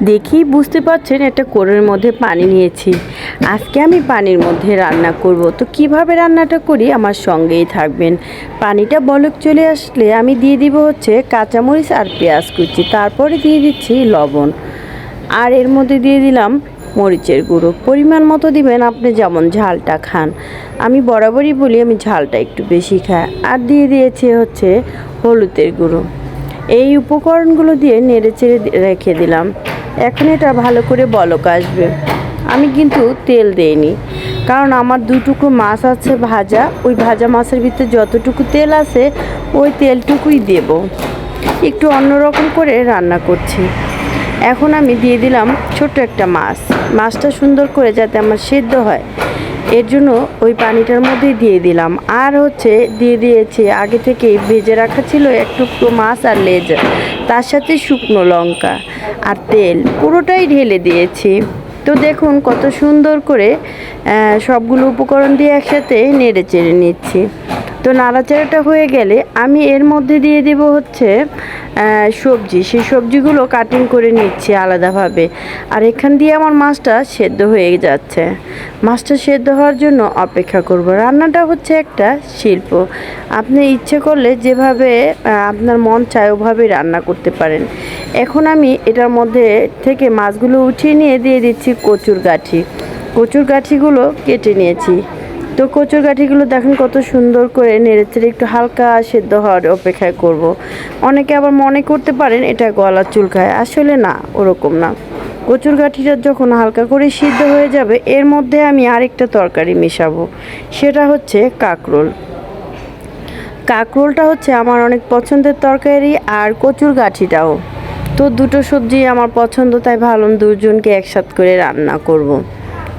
দেখেই বুঝতে পারছেন একটা কোরের মধ্যে পানি নিয়েছি। আজকে আমি পানির মধ্যে রান্না করব। তো কীভাবে রান্নাটা করি আমার সঙ্গেই থাকবেন। পানিটা বলক চলে আসলে আমি দিয়ে দিব হচ্ছে কাঁচামরিচ আর পেঁয়াজ কুচি। তারপরে দিয়ে দিচ্ছি লবণ। আর এর মধ্যে দিয়ে দিলাম মরিচের গুঁড়ো। পরিমাণ মতো দিবেন আপনি যেমন ঝালটা খান। আমি বরাবরই বলি আমি ঝালটা একটু বেশি খাই। আর দিয়ে দিয়েছি হচ্ছে হলুদের গুঁড়ো। এই উপকরণগুলো দিয়ে নেড়ে চেড়ে রেখে দিলাম। এখন এটা ভালো করে বলক আসবে। আমি কিন্তু তেল দেইনি, কারণ আমার দুটুকু মাছ আছে ভাজা, ওই ভাজা মাছের ভিতরে যতটুকু তেল আছে, ওই তেলটুকুই দেব। একটু অন্যরকম করে রান্না করছি। এখন আমি দিয়ে দিলাম ছোট্ট একটা মাছ। মাছটা সুন্দর করে যাতে আমার সেদ্ধ হয়, এর জন্য ওই পানিটার মধ্যেই দিয়ে দিলাম। আর হচ্ছে দিয়ে দিয়েছি, আগে থেকেই ভেজে রাখা ছিল একটু মাছ আর লেজ, তার সাথে শুকনো লঙ্কা। আর তেল পুরোটাই ঢেলে দিয়েছি। তো দেখুন কত সুন্দর করে সবগুলো উপকরণ দিয়ে একসাথে নেড়ে চেড়ে নিচ্ছি। তো নাড়াচাড়াটা হয়ে গেলে আমি এর মধ্যে দিয়ে দেব হচ্ছে সবজি। সেই সবজিগুলো কাটিং করে নিচ্ছি আলাদাভাবে। আর এখান দিয়ে আমার মাছটা সেদ্ধ হয়ে যাচ্ছে। মাছটা সেদ্ধ হওয়ার জন্য অপেক্ষা করব। রান্নাটা হচ্ছে একটা শিল্প। আপনি ইচ্ছে করলে যেভাবে আপনার মন চায় ওভাবে রান্না করতে পারেন। এখন আমি এটার মধ্যে থেকে মাছগুলো উঠিয়ে নিয়ে দিয়ে দিচ্ছি কচুর গাঠি। কচুর গাঠিগুলো কেটে নিয়েছি। তো কচুর গাঠিগুলো দেখেন কত সুন্দর করে নেড়েচেড়ে একটু হালকা সেদ্ধ হওয়ার অপেক্ষায় করব। অনেকে আবার মনে করতে পারেন এটা গলা চুলকায়, আসলে না, ওরকম না কচুর গাঠিটা যখন হালকা করে সিদ্ধ হয়ে যাবে, এর মধ্যে আমি আরেকটা তরকারি মেশাবো, সেটা হচ্ছে কাঁকরোল কাঁকরোলটা হচ্ছে আমার অনেক পছন্দের তরকারি আর কচুর গাঠিটাও তো দুটো সবজি আমার পছন্দ, তাই ভাবলাম দুজনকে একসাথ করে রান্না করব।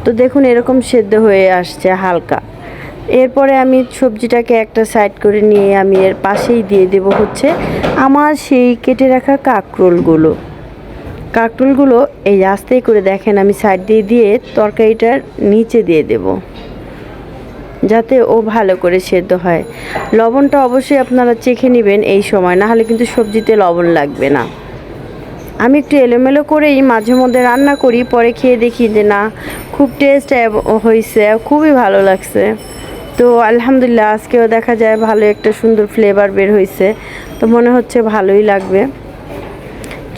তো দেখুন, এরকম সেদ্ধ হয়ে আসছে হালকা। এরপরে আমি সবজিটাকে একটা সাইড করে নিয়ে আমি এর পাশেই দিয়ে দেব হচ্ছে আমার সেই কেটে রাখা কাঁকরোলগুলো। কাঁকরোলগুলো এই আস্তেই করে দেখেন, আমি সাইড দিয়ে দিয়ে তরকারিটার নিচে দিয়ে দেবো। যাতে ও ভালো করে সেদ্ধ হয়। লবণটা অবশ্যই আপনারা চেখে নেবেন এই সময় না হলে কিন্তু সবজিতে লবণ লাগবে না। আমি একটু এলোমেলো করেই মাঝে মধ্যে রান্না করি, পরে খেয়ে দেখি যে না, খুব টেস্ট হয়েছে খুবই ভালো লাগছে। তো আলহামদুলিল্লাহ, আজকেও দেখা যায় ভালো একটা সুন্দর ফ্লেভার বের হয়েছে তো মনে হচ্ছে ভালোই লাগবে।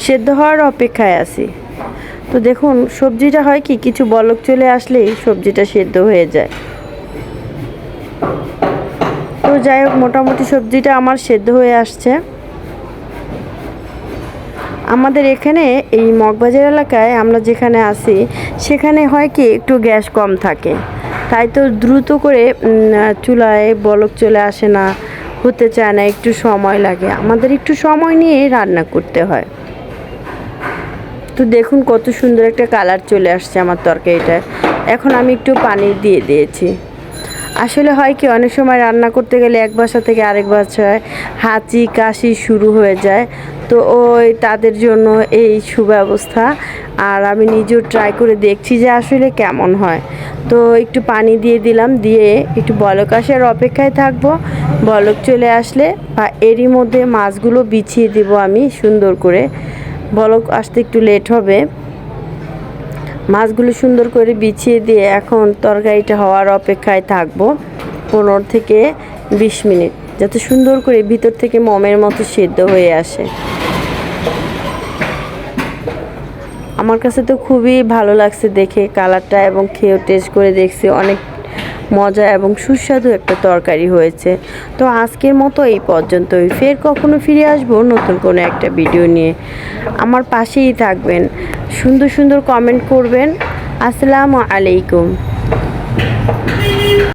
সেদ্ধ হওয়ার অপেক্ষায় আছি। তো দেখুন, সবজিটা হয় কি, কিছু বলক চলে আসলেই সবজিটা সেদ্ধ হয়ে যায়। তো যাই হোক, মোটামুটি সবজিটা আমার সেদ্ধ হয়ে আসছে। আমাদের এখানে এই মগবাজার এলাকায় আমরা যেখানে আছি, সেখানে হয় কি একটু গ্যাস কম থাকে। তাই তো দ্রুত করে চুলায় বলক চলে আসে না, হতে চায় না, একটু সময় লাগে। আমাদের একটু সময় নিয়ে রান্না করতে হয়। তো দেখুন কত সুন্দর একটা কালার চলে আসছে আমার তরকারিটায়। এখন আমি একটু পানি দিয়ে দিয়েছি। আসলে হয় কি, অনেক সময় রান্না করতে গেলে এক বাসা থেকে আরেক বাসায় হাঁচি, কাশি শুরু হয়ে যায়। তো ওই তাদের জন্য এই সুব্যবস্থা। আর আমি নিজেও ট্রাই করে দেখছি যে আসলে কেমন হয়। তো একটু পানি দিয়ে দিলাম, দিয়ে একটু বলক আসার অপেক্ষায় থাকব। বলক চলে আসলে বা এরই মধ্যে মাছগুলো বিছিয়ে দিব আমি সুন্দর করে। বলক আসতে একটু লেট হবে। মাছগুলো সুন্দর করে বিছিয়ে দিয়ে এখন তরকারিটা হওয়ার অপেক্ষায় থাকব পনেরো থেকে বিশ মিনিট, যাতে সুন্দর করে ভিতর থেকে মমের মতো সিদ্ধ হয়ে আসে। আমার কাছে তো খুবই ভালো লাগছে দেখে, কালারটা এবং খেয়েও টেস্ট করে দেখছি, অনেক মজা এবং সুস্বাদু একটা তরকারি হয়েছে। তো আজকের মতো এই পর্যন্তই। ফের কখনো ফিরে আসব নতুন কোনো একটা ভিডিও নিয়ে। আমার পাশেই থাকবেন। সুন্দর সুন্দর কমেন্ট করবেন। আসসালামু আলাইকুম।